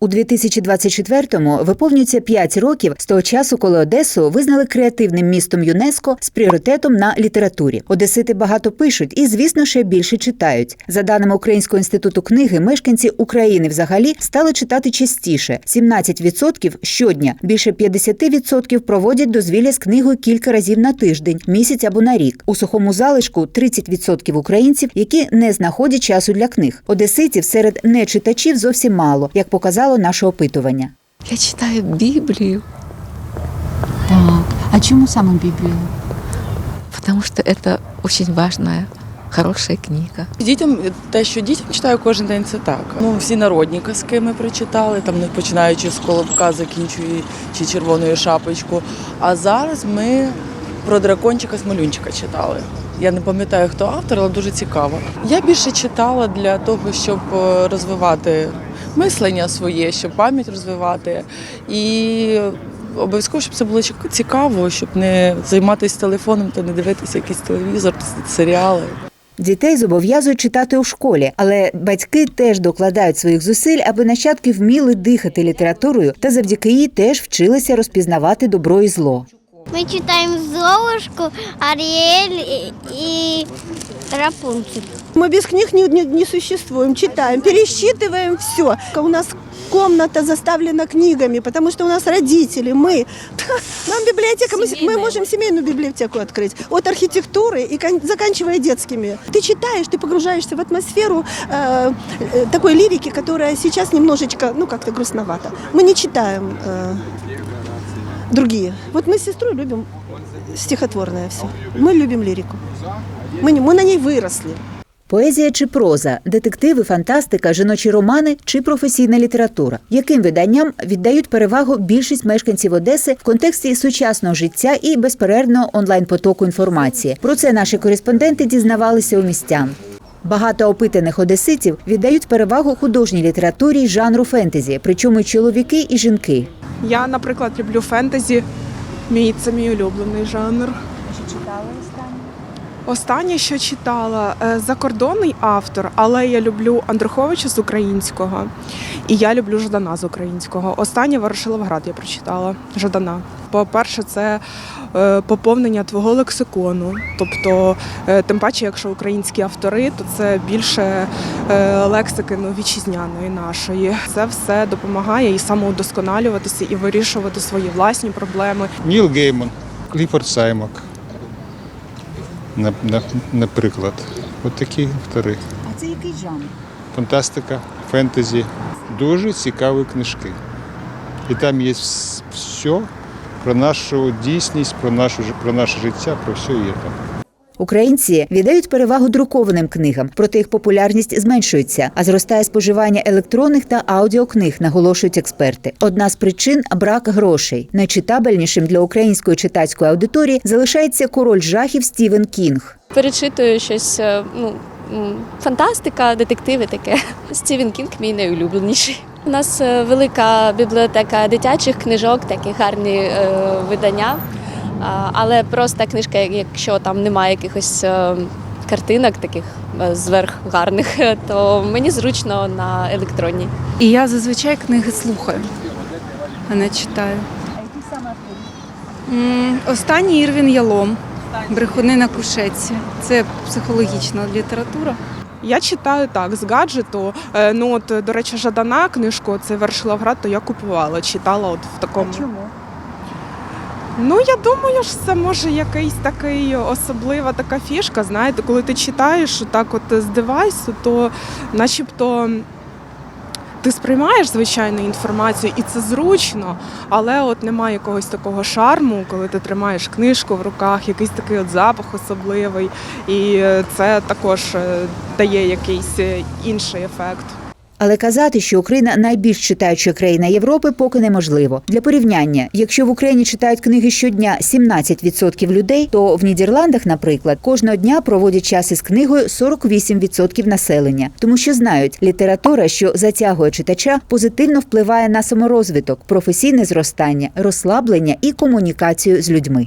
У 2024-му виповнюється 5 років з того часу, коли Одесу визнали креативним містом ЮНЕСКО з пріоритетом на літературі. Одесити багато пишуть і, звісно, ще більше читають. За даними Українського інституту книги, мешканці України взагалі стали читати частіше 17% щодня. Більше 50% проводять дозвілля з книгою кілька разів на тиждень, місяць або на рік. У сухому залишку 30% українців, які не знаходять часу для книг. Одеситів серед нечитачів зовсім мало, як показало наше опитування. Я читаю Библию, Так. А чому саме Біблію? потому что это очень важная, хорошая книга. Дітям те, що дітям читаю кожен день, це так. Ну, всі народні казки ми прочитали, там не починаючи з колобка, закінчуючи червоною шапочку. А зараз ми про дракончика Смолюнчика читали. Я не пам'ятаю, хто автор, але дуже цікаво. Я більше читала для того, щоб е, розвивати мислення своє, щоб пам'ять розвивати. І обов'язково, щоб це було цікаво, щоб не займатися телефоном та не дивитися якийсь телевізор, серіали. Дітей зобов'язують читати у школі, але батьки теж докладають своїх зусиль, аби нащадки вміли дихати літературою та завдяки їй теж вчилися розпізнавати добро і зло. Мы читаем Золушку, Ариэль и, и Рапунцель. Мы без книг не, не, не существуем, читаем, пересчитываем все. У нас комната заставлена книгами, потому что у нас родители, мы. Нам библиотека, мы, мы можем семейную библиотеку открыть. От архитектуры и кон- заканчивая детскими. Ты читаешь, ты погружаешься в атмосферу э, э, такой лирики, которая сейчас немножечко, ну как-то грустновато. Мы не читаем э, другие. Вот мы с сестрой любим стихотворное все. Мы любим лирику. Мы, не, мы на ней выросли. Поезія чи проза, детективи, фантастика, жіночі романи чи професійна література. Яким виданням віддають перевагу більшість мешканців Одеси в контексті сучасного життя і безперервного онлайн-потоку інформації? Про це наші кореспонденти дізнавалися у містян. Багато опитаних одеситів віддають перевагу художній літературі й жанру фентезі, причому й чоловіки і жінки. Я, наприклад, люблю фентезі. Мій це мій улюблений жанр. Останнє, Останнє, що читала, е, закордонний автор, але я люблю Андруховича з українського і я люблю Жадана з українського. Останнє Ворошиловград я прочитала Жадана. По-перше, це поповнення твого лексикону. Тобто, е, тим паче, якщо українські автори, то це більше е, лексики ну, вітчизняної нашої. Це все допомагає і самоудосконалюватися, і вирішувати свої власні проблеми. Ніл Гейман, Кліфорд Саймак. На- Наприклад. От такі автори. А це який жанр? Фантастика, фентезі. Дуже цікаві книжки. І там є все про нашу дійсність, про, нашу, ж- про наше життя, про все є там. Українці віддають перевагу друкованим книгам, проте їх популярність зменшується, а зростає споживання електронних та аудіокниг, наголошують експерти. Одна з причин брак грошей. Найчитабельнішим для української читацької аудиторії залишається король жахів Стівен Кінг. перечитую щось, е, ну, фантастика, детективи таке. Стівен Кінг мій найулюбленіший. У нас е, велика бібліотека дитячих книжок, такі гарні е, видання. Але проста книжка, якщо там немає якихось е, картинок таких зверх гарних, то мені зручно на електронній. І я зазвичай книги слухаю, а не читаю. М, Останній Ірвін Ялом. Брехуни на кушетці. Це психологічна література. Я читаю так з гаджету. Е, Ну от, до речі, Жадана книжку, це Вершиловград, то я купувала, читала от в такому. Чому? Ну я думаю, що це може якийсь такий особлива така фішка. Знаєте, коли ти читаєш так, от з девайсу, то начебто. Ти сприймаєш звичайну інформацію, і це зручно, але от немає якогось такого шарму, коли ти тримаєш книжку в руках, якийсь такий от запах особливий, і е, це також е, дає якийсь е, інший ефект. Але казати, що Україна найбільш читаюча країна Європи, поки неможливо. Для порівняння, якщо в Україні читають книги щодня 17% людей, то в Нідерландах, наприклад, кожного дня проводять час із книгою 48% населення, тому що знають, література, що затягує читача, позитивно впливає на саморозвиток, професійне зростання, розслаблення і комунікацію з людьми.